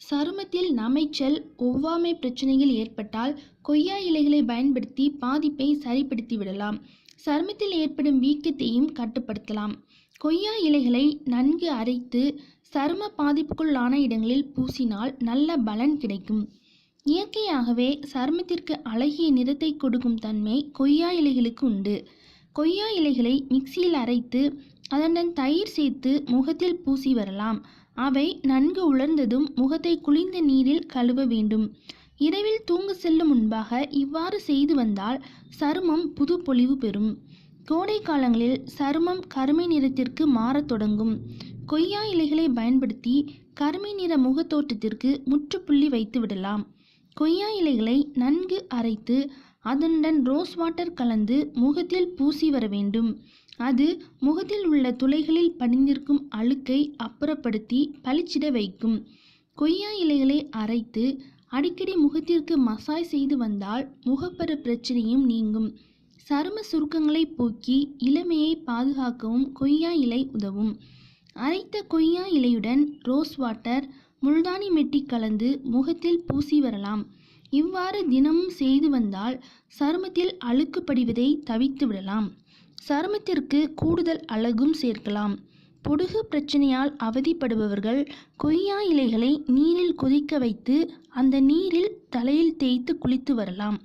சருமத்தில் நமைச்சல் ஒவ்வாமை பிரச்சனைகள் ஏற்பட்டால் கொய்யா இலைகளை பயன்படுத்தி பாதிப்பை சரிப்படுத்தி விடலாம் சருமத்தில் ஏற்படும் வீக்கத்தையும் கட்டுப்படுத்தலாம். கொய்யா இலைகளை நன்கு அரைத்து சரும பாதிப்புக்குள்ளான இடங்களில் பூசினால் நல்ல பலன் கிடைக்கும். இயற்கையாகவே சருமத்திற்கு அழகிய நிறத்தை கொடுக்கும் தன்மை கொய்யா இலைகளுக்கு உண்டு. கொய்யா இலைகளை மிக்சியில் அரைத்து அதனுடன் தயிர் சேர்த்து முகத்தில் பூசி வரலாம். அவை நன்கு உலர்ந்ததும் முகத்தை குளிர்ந்த நீரில் கழுவ வேண்டும். இரவில் தூங்க செல்லும் முன்பாக இவ்வாறு செய்து வந்தால் சருமம் புது பொலிவு பெறும். கோடை காலங்களில் சருமம் கருமை நிறத்திற்கு மாறத் தொடங்கும். கொய்யா இலைகளை பயன்படுத்தி கருமை நிற முகத்தோட்டத்திற்கு முற்றுப்புள்ளி வைத்து விடலாம். கொய்யா இலைகளை நன்கு அரைத்து அதனுடன் ரோஸ் வாட்டர் கலந்து முகத்தில் பூசி வர வேண்டும். அது முகத்தில் உள்ள துளைகளில் படிந்திருக்கும் அழுக்கை அப்புறப்படுத்தி பளிச்சிட வைக்கும். கொய்யா இலைகளை அரைத்து அடிக்கடி முகத்திற்கு மசாஜ் செய்து வந்தால் முகப்பரு பிரச்சனையும் நீங்கும். சரும சுருக்கங்களை போக்கி இளமையை பாதுகாக்கவும் கொய்யா இலை உதவும். அரைத்த கொய்யா இலையுடன் ரோஸ் வாட்டர் முல்தானி மெட்டி கலந்து முகத்தில் பூசி வரலாம். இவ்வாறு தினமும் செய்து வந்தால் சருமத்தில் அழுக்கு படிவதை தவித்து விடலாம். சருமத்திற்கு கூடுதல் அழகும் சேர்க்கலாம். பொடுகு பிரச்சனையால் அவதிப்படுபவர்கள் கொய்யா இலைகளை நீரில் கொதிக்க வைத்து அந்த நீரில் தலையில் தேய்த்து குளித்து வரலாம்.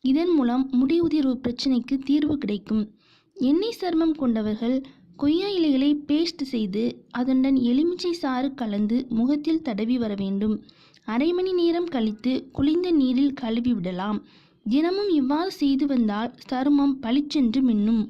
இதன் மூலம் முடி உதிர்வு பிரச்சனைக்கு தீர்வு கிடைக்கும். எண்ணெய் சருமம் கொண்டவர்கள் கொய்யா இலைகளை பேஸ்ட் செய்து அதனுடன் எலுமிச்சை சாறு கலந்து முகத்தில் தடவி வர வேண்டும். அரை மணி நேரம் கழித்து குளிர்ந்த நீரில் கழுவி விடலாம். தினமும் இவ்வாறு செய்து வந்தால் சருமம் பளிச்சென்று மின்னும்.